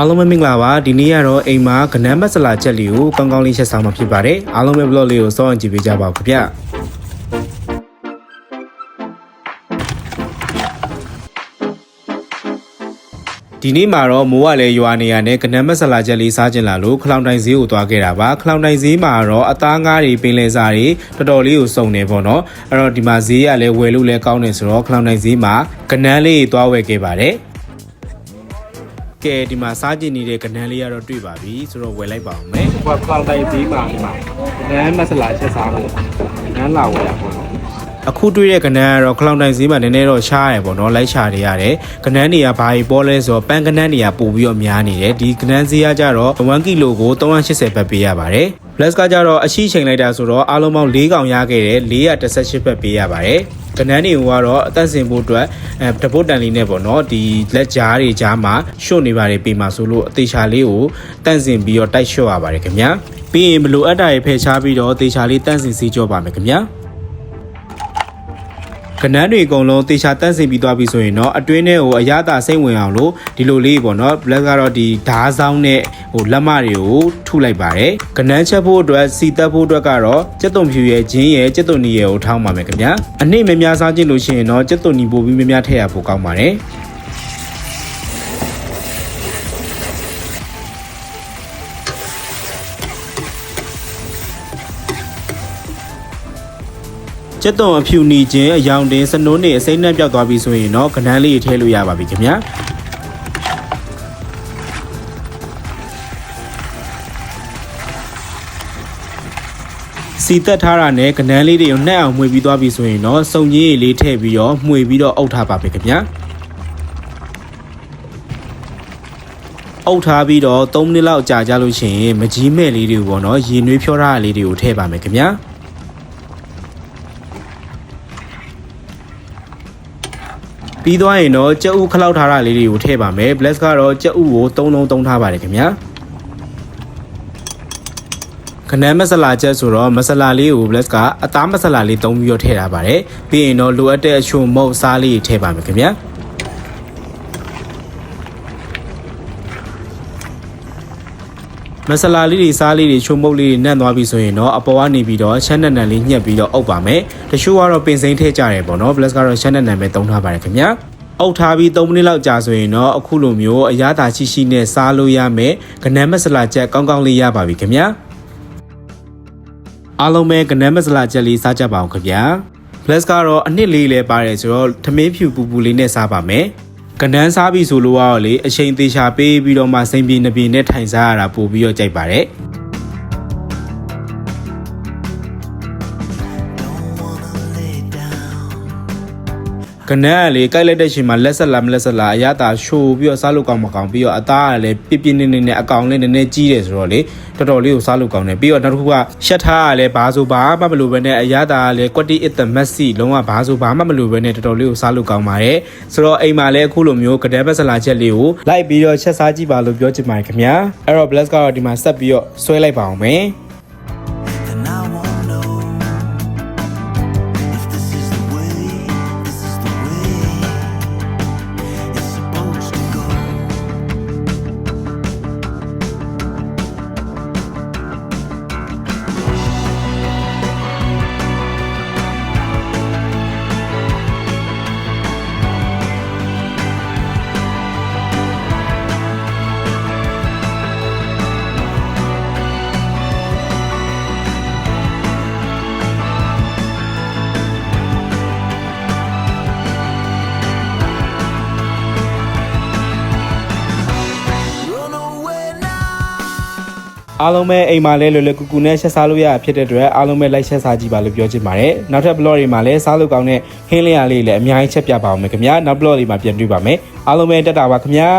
အားလုံးပဲမင်္ဂလာပါဒီနေ့ကတော့အိမ်မှာကနန်းမဆလာချက်လေးကိုကောင်းကောင်းလေးချက်ဆောင်မှာဖြစ်ပါတယ်အားလုံးပဲ vlog လေးကိုစောင့်ကြည့်ပေးကြပါဦးခင်ဗျဒီနေ့မှာတော့မိုးကလည်းရွာနေရနဲ့ကနန်းမဆလာချက်လေးစားကျင်လာလို့ခလောင်တိုင်ဈေးကိုသွားခဲ့တာပါခလောင်တိုင်ဈေးမှာတော့အသားငါးတွေပင်လယ်စားတွေတော်တော်လေးကိုစုံနေပေါ့နော်အဲ့တော့ဒီမှာဈေးကလည်းဝယ်လို့လည်းကောင်းနေဆိုတော့ခလောင်တိုင်ဈေးမှာကနန်းလေးသွားဝယ်ခဲ့ပါတယ် ကဲဒီမှာစားကျင်နေတဲ့ကနန်းလေးကတော့တွေ့ပါပြီဆိုတော့ဝယ်လိုက်ပါအောင်မယ်ဟိုကလောင်တိုင်ဈေးမှာဒီမှာနန်းမဆလာချက်စားဖို့နန်းလာဝယ်ရပေါ့နော်အခုတွေ့တဲ့ကနန်းကတော့ခလောင်တိုင်ဈေးမှာနည်းနည်းတော့ရှားရယ်ပေါ့နော်လိုက်ရှာနေရတယ်ကနန်းတွေကဘာကြီးပေါ်လဲဆိုတော့ပန်းကနန်းတွေကပို့ပြီးတော့များနေတယ်ဒီကနန်းဈေးကကြတော့1ကီလိုကို380ဘတ်ပေးရပါတယ် Plus ကကြတော့အရှိချိန်လိုက်တာဆိုတော့အားလုံးပေါင်း၄កောင်ရခဲ့တယ်418ဘတ်ပေးရပါတယ် ကနန်းတွေကတော့အသက်စင်ဖို့အတွက်အဲတပုတ်တန်လေးနဲ့ပေါ့နော်ဒီလက်ကြားတွေကြားမှာရှုတ်နေပါတယ်ပေးမှာဆိုလို့အသေးချာလေးကိုတန့်စင်ပြီးတော့တိုက်လျှော့ရပါတယ်ခင်ဗျာပြီးရင်မလိုအပ်တာတွေဖယ်ရှားပြီးတော့အသေးချာလေးတန့်စင်စီးကြောပါမယ်ခင်ဗျာ ကနန်းတွေအကုန်လုံးတေချာတန့်စင်ပြီးသွားပြီဆိုရင်တော့အတွင်းထဲကိုအရသာစိတ်ဝင်အောင်လို့ဒီလိုလေးပေါ့နော် black ကတော့ဒီဓားဆောင်နဲ့ဟိုလက်မတွေကိုထုလိုက်ပါတယ်ကနန်းချက်ဖို့အတွက်စီတက်ဖို့အတွက်ကတော့ကျက်သွန်ဖြူရဲ့ဂျင်းရဲ့ကျက်သွန်နီရဲ့ကိုထောင်းပါမယ်ခင်ဗျာအနည်းမများစားခြင်းလို့ရှိရင်တော့ကျက်သွန်နီပို့ပြီးမများထည့်ရဖို့ကောင်းပါတယ် ကျက်သွန်အဖြူနီခြင်းအယောင်တင်စနိုးနေအစိမ့်နှက်ပြောက်သွားပြီဆိုရင်တော့ကနန်းလေးထည့်လို့ရပါပြီခင်ဗျာစီတက်ထားတာနဲ့ကနန်းလေးတွေကိုနှက်အောင်မှွေပြီးသွားပြီဆိုရင်တော့စုံကြီးရည်လေးထည့်ပြီးတော့မှွေပြီးတော့အုပ်ထားပါပဲခင်ဗျာအုပ်ထားပြီးတော့3မိနစ်လောက်ကြာကြလို့ရှိရင်မကြီးမဲ့လေးတွေကိုပေါ့နော်ရေနွေးဖြောထားတာလေးတွေကိုထည့်ပါမယ်ခင်ဗျာ ပြီးသွားရင်တော့ကြက်ဥခလောက်ထားတာလေးတွေကိုထည့်ပါမယ် bless ကတော့ကြက်ဥကို3လုံးသုံးထားပါတယ်ခင်ဗျာခနန်းမဆလာချက်ဆိုတော့မဆလာလေးကို bless ကအသားမဆလာလေးသုံးပြီးတော့ထည့်ထားပါတယ်ပြီးရင်တော့လိုအပ်တဲ့အချို့မုတ်စားလေးထည့်ပါမယ်ခင်ဗျာ မဆလာလေးတွေစားလေးတွေချိုးမုတ်လေးတွေနှံ့သွားပြီဆိုရင်တော့အပေါ်ကနေပြီးတော့ချမ်းနံနံလေးညှက်ပြီးတော့အုပ်ပါမယ်တချို့ကတော့ပင်စိမ့်ထည့်ကြတယ်ပေါ့နော် bless ကတော့ချမ်းနံနံပဲသုံးထားပါတယ်ခင်ဗျာအုပ်ထားပြီး3မိနစ်လောက်ကြာဆိုရင်တော့အခုလိုမျိုးအရသာရှိရှိနဲ့စားလို့ရမယ်ကနန်းမဆလာချက်ကောင်းကောင်းလေးရပါပြီခင်ဗျာအားလုံးပဲကနန်းမစလာချက်လေးစားကြပါအောင်ခင်ဗျာ plus ကတော့အနှစ်လေးလည်းပါတယ်ဆိုတော့ထမင်းဖြူပူပူလေးနဲ့စားပါမယ် ကနန်းစားပြီဆိုလို့ကတော့လေအချိန်သေးချာပေးပြီးတော့မှစိမ့်ပြေနှပြေနဲ့ထိုင်စားရတာပို့ပြီးတော့ကြိုက်ပါတယ် ကနန်းကလေကြိုက်လိုက်တဲ့ချိန်မှာလက်ဆက်လာမလက်ဆက်လာအရသာရှိုးပြီးတော့စားလို့ကောင်းမကောင်းပြီးတော့အသားကလည်းပြပြနေနေနဲ့အကောင်လေးနည်းနည်းကြီးတယ်ဆိုတော့လေတော်တော်လေးကိုစားလို့ကောင်းတယ်ပြီးတော့နောက်တစ်ခုကရှက်ထားကလည်းဘာဆိုဘာမှမလိုပဲနဲ့အရသာကလည်းကွက်တီအစ်သမက်စီလုံးဝဘာဆိုဘာမှမလိုပဲနဲ့တော်တော်လေးကိုစားလို့ကောင်းပါတယ်ဆိုတော့အိမ်မှာလည်းအခုလိုမျိုးကဒဲဘက်ဆလာချက်လေးကိုလိုက်ပြီးတော့ချက်စားကြည့်ပါလို့ပြောချင်ပါတယ်ခင်ဗျာအဲ့တော့ bless ကတော့ဒီမှာဆက်ပြီးတော့ဆွဲလိုက်ပါအောင်မယ် အားလုံးပဲအိမ်မှာလဲလွယ်လွယ်ကူကူနဲ့ချက်စားလို့ရဖြစ်တဲ့အတွက်အားလုံးပဲလိုက်ချက်စားကြည့်ပါလို့ပြောချင်ပါတယ်နောက်ထပ် blog တွေမှာလည်းစားလို့ကောင်းတဲ့ဟင်းလင်းရလေးလည်းအများကြီးချက်ပြပါအောင်မယ်ခင်ဗျာနောက် blog တွေမှာပြန်တွေ့ပါမယ်အားလုံးပဲတက်တာပါခင်ဗျာ